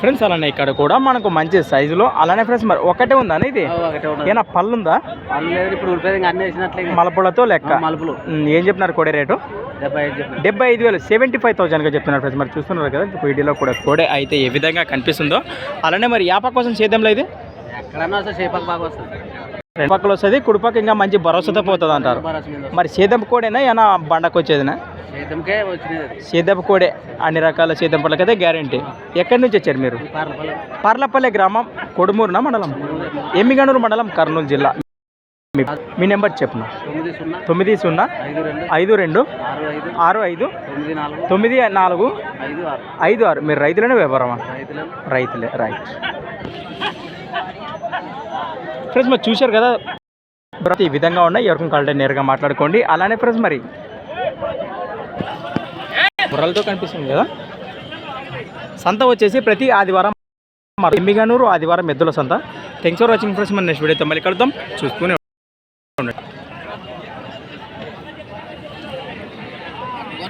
Friends అలానే ఇక్కడ కూడా మనకు మంచి సైజులో అలానే ఫ్రెండ్స్ మరి ఒకటే ఉందా ఇది ఏనా పళ్ళు ఉందా మలపులతో లెక్క. మలుపులు. ఏం చెప్పినారు కోడే రేటు? డెబ్బై ఐదు వేలు. సెవెంటీ ఫైవ్ థౌసండ్గా చెప్తున్నారు ఫ్రెండ్స్ మరి చూస్తున్నారు కదా వీడియోలో కూడా కోడే అయితే ఏ విధంగా కనిపిస్తుందో. అలానే మరి యాప కోసం చేద్దాంలో ఇది? వస్తుంది. కుడిపక్క ఇంకా మంచి భరోసాతో పోతుంది అంటారు మరి సేదం కోడేనా ఏమైనా బండకు వచ్చేదినా సేద్యపు కోడే అన్ని రకాల సేద్యం పళ్ళకైతే గ్యారంటీ. ఎక్కడి నుంచి వచ్చారు మీరు? పార్లపల్లి. గ్రామం కొడుమూరున మండలం? ఎమ్మిగనూరు మండలం కర్నూలు జిల్లా. మీ- నెంబర్ చెప్పును తొమ్మిది సున్నా ఐదు రెండు ఆరు ఐదు తొమ్మిది నాలుగు ఐదు ఆరు. మీరు రైతులనే వ్యాపారమా? రైతులను రైతులే రైట్. ఫ్రెండ్స్ మరి చూశారు కదా? ప్రతి విధంగా ఉన్నాయి. ఎవరికి కావాలంటే నేరుగా మాట్లాడుకోండి. అలానే ఫ్రెండ్స్ మరి. బుర్రలతో కనిపిస్తుంది కదా? సంత వచ్చేసి ప్రతి ఆదివారం మరి ఎమ్మిగనూరు ఆదివారం ఎద్దుల సంత. థ్యాంక్స్ ఫర్ వాచింగ్ ఫ్రెండ్స్ మన నెక్స్ట్ వీడియోతో మళ్ళీ కలుద్దాం. చూసుకునే ఉండండి.